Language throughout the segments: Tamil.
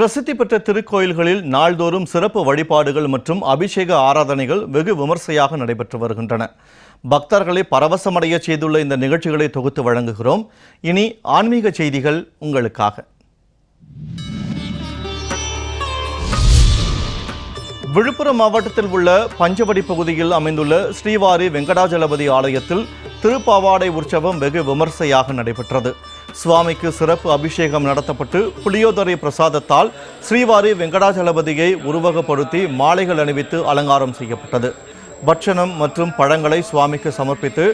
பிரசித்தி பெற்ற திருக்கோயில்களில் நாள்தோறும் சிறப்பு வழிபாடுகள் மற்றும் அபிஷேக ஆராதனைகள் வெகு விமர்சையாக நடைபெற்று வருகின்றன. பக்தர்களை பரவசமடைய செய்துள்ள இந்த நிகழ்ச்சிகளை தொகுத்து வழங்குகிறோம். இனி ஆன்மீக செய்திகள் உங்களுக்காக. விழுப்புரம் மாவட்டத்தில் உள்ள பஞ்சவடி பகுதியில் அமைந்துள்ள ஸ்ரீவாரி வெங்கடாஜலபதி ஆலயத்தில் திருப்பாவாடை உற்சவம் வெகு விமர்சையாக நடைபெற்றது. சுவாமிக்கு சிறப்பு அபிஷேகம் நடத்தப்பட்டு புளியோதரை பிரசாதத்தால் ஸ்ரீவாரி வெங்கடாஜலபதியை உருவகப்படுத்தி மாலைகள் அணிவித்து அலங்காரம் செய்யப்பட்டது. பட்சணம் மற்றும் பழங்களை சுவாமிக்கு சமர்ப்பித்து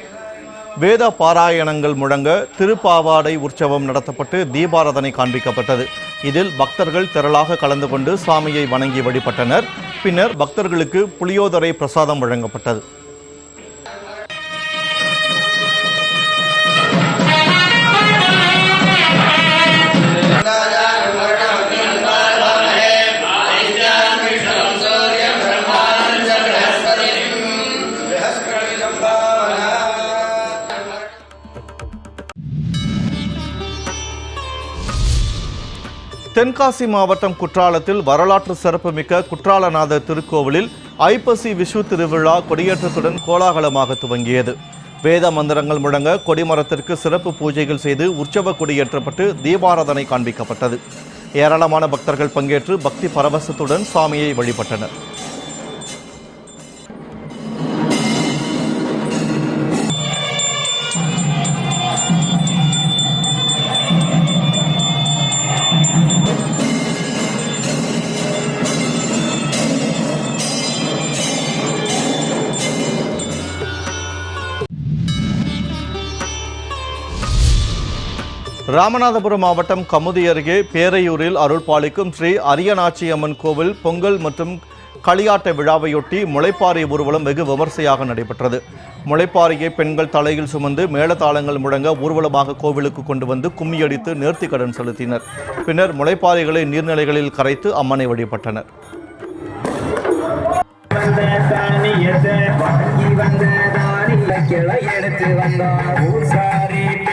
வேத பாராயணங்கள் முழங்க திருப்பாவாடை உற்சவம் நடத்தப்பட்டு தீபாராதனை காண்பிக்கப்பட்டது. இதில் பக்தர்கள் திரளாக கலந்து கொண்டு சுவாமியை வணங்கி வழிபட்டனர். பின்னர் பக்தர்களுக்கு புளியோதரை பிரசாதம் வழங்கப்பட்டது. தென்காசி மாவட்டம் குற்றாலத்தில் வரலாற்று சிறப்புமிக்க குற்றாலநாதர் திருக்கோவிலில் ஐப்பசி விஷு திருவிழா கொடியேற்றத்துடன் கோலாகலமாக துவங்கியது. வேத மந்திரங்கள் முழங்க கொடிமரத்திற்கு சிறப்பு பூஜைகள் செய்து உற்சவ கொடியேற்றப்பட்டு தீபாராதனை காண்பிக்கப்பட்டது. ஏராளமான பக்தர்கள் பங்கேற்று பக்தி பரவசத்துடன் சாமியை வழிபட்டனர். ராமநாதபுரம் மாவட்டம் கமுதி அருகே பேரையூரில் அருள்பாலிக்கும் ஸ்ரீ அரியநாச்சியம்மன் கோவில் பொங்கல் மற்றும் களியாட்ட விழாவையொட்டி முளைப்பாறை ஊர்வலம் வெகு விமர்சையாக நடைபெற்றது. முளைப்பாறையை பெண்கள் தலையில் சுமந்து மேளதாளங்கள் முழங்க ஊர்வலமாக கோவிலுக்கு கொண்டு வந்து கும்மியடித்து நேர்த்திக்கடன் செலுத்தினர். பின்னர் முளைப்பாறைகளை நீர்நிலைகளில் கரைத்து அம்மனை வழிபட்டனர். வந்த எடுத்து வந்தோம்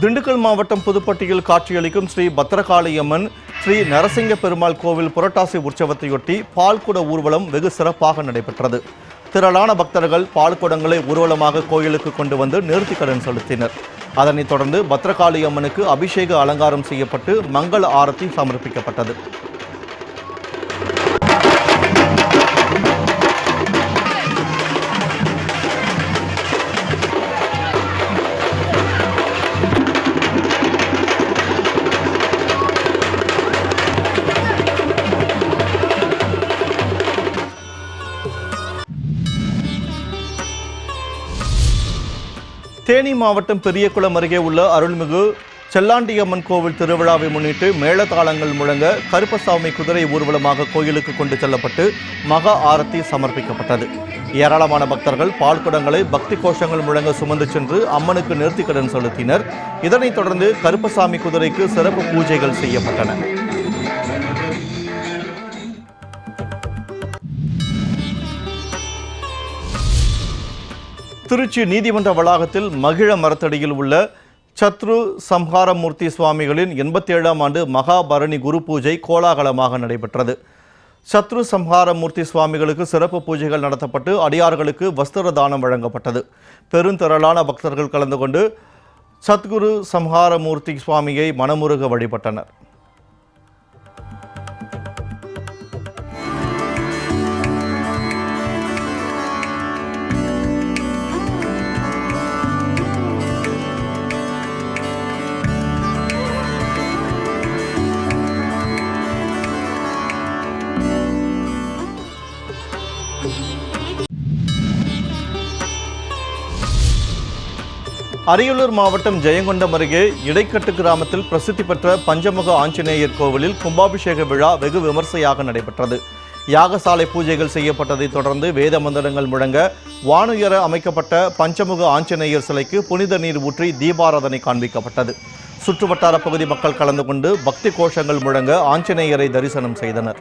திண்டுக்கல் மாவட்டம் புதுப்பட்டியில் காட்சியளிக்கும் ஸ்ரீ பத்திரகாளியம்மன் ஸ்ரீ நரசிங்க பெருமாள் கோவில் புரட்டாசி உற்சவத்தையொட்டி பால்குட ஊர்வலம் வெகு சிறப்பாக நடைபெற்றது. திரளான பக்தர்கள் பால்குடங்களை ஊர்வலமாக கோயிலுக்கு கொண்டு வந்து நேர்த்திக்கடன் செலுத்தினர். அதனைத் தொடர்ந்து பத்ரகாளி அம்மனுக்கு அபிஷேக அலங்காரம் செய்யப்பட்டு மங்கள ஆரத்தி சமர்ப்பிக்கப்பட்டது. தேனி மாவட்டம் பெரியகுளம் அருகே உள்ள அருள்மிகு செல்லாண்டியம்மன் கோவில் திருவிழாவை முன்னிட்டு மேளதாளங்கள் முழங்க கருப்பசாமி குதிரை ஊர்வலமாக கோயிலுக்கு கொண்டு செல்லப்பட்டு மகா ஆரத்தி சமர்ப்பிக்கப்பட்டது. ஏராளமான பக்தர்கள் பால்குடங்களை பக்தி கோஷங்கள் முழங்க சுமந்து சென்று அம்மனுக்கு நேர்த்திக்கடன் செலுத்தினர். இதனைத் தொடர்ந்து கருப்பசாமி குதிரைக்கு சிறப்பு பூஜைகள் செய்யப்பட்டன. திருச்சி நீதிமன்ற வளாகத்தில் மகிழ மரத்தடியில் உள்ள சத்ரு சம்ஹாரமூர்த்தி சுவாமிகளின் எண்பத்தி ஏழாம் ஆண்டு மகாபரணி குரு பூஜை கோலாகலமாக நடைபெற்றது. சத்ரு சம்ஹாரமூர்த்தி சுவாமிகளுக்கு சிறப்பு பூஜைகள் நடத்தப்பட்டு அடியார்களுக்கு வஸ்திர தானம் வழங்கப்பட்டது. பெருந்திரளான பக்தர்கள் கலந்து கொண்டு சத்குரு சம்ஹாரமூர்த்தி சுவாமியை மனமுருக வழிபட்டனர். அரியலூர் மாவட்டம் ஜெயங்கொண்டம் அருகே இடைக்கட்டு கிராமத்தில் பிரசித்தி பெற்ற பஞ்சமுக ஆஞ்சநேயர் கோவிலில் கும்பாபிஷேக விழா வெகு விமர்சையாக நடைபெற்றது. யாகசாலை பூஜைகள் செய்யப்பட்டதைத் தொடர்ந்து வேத மந்திரங்கள் முழங்க வானுயர அமைக்கப்பட்ட பஞ்சமுக ஆஞ்சநேயர் சிலைக்கு புனித நீர் ஊற்றி தீபாராதனை காண்பிக்கப்பட்டது. சுற்றுவட்டார பகுதி மக்கள் கலந்து கொண்டு பக்தி கோஷங்கள் முழங்க ஆஞ்சநேயரை தரிசனம் செய்தனர்.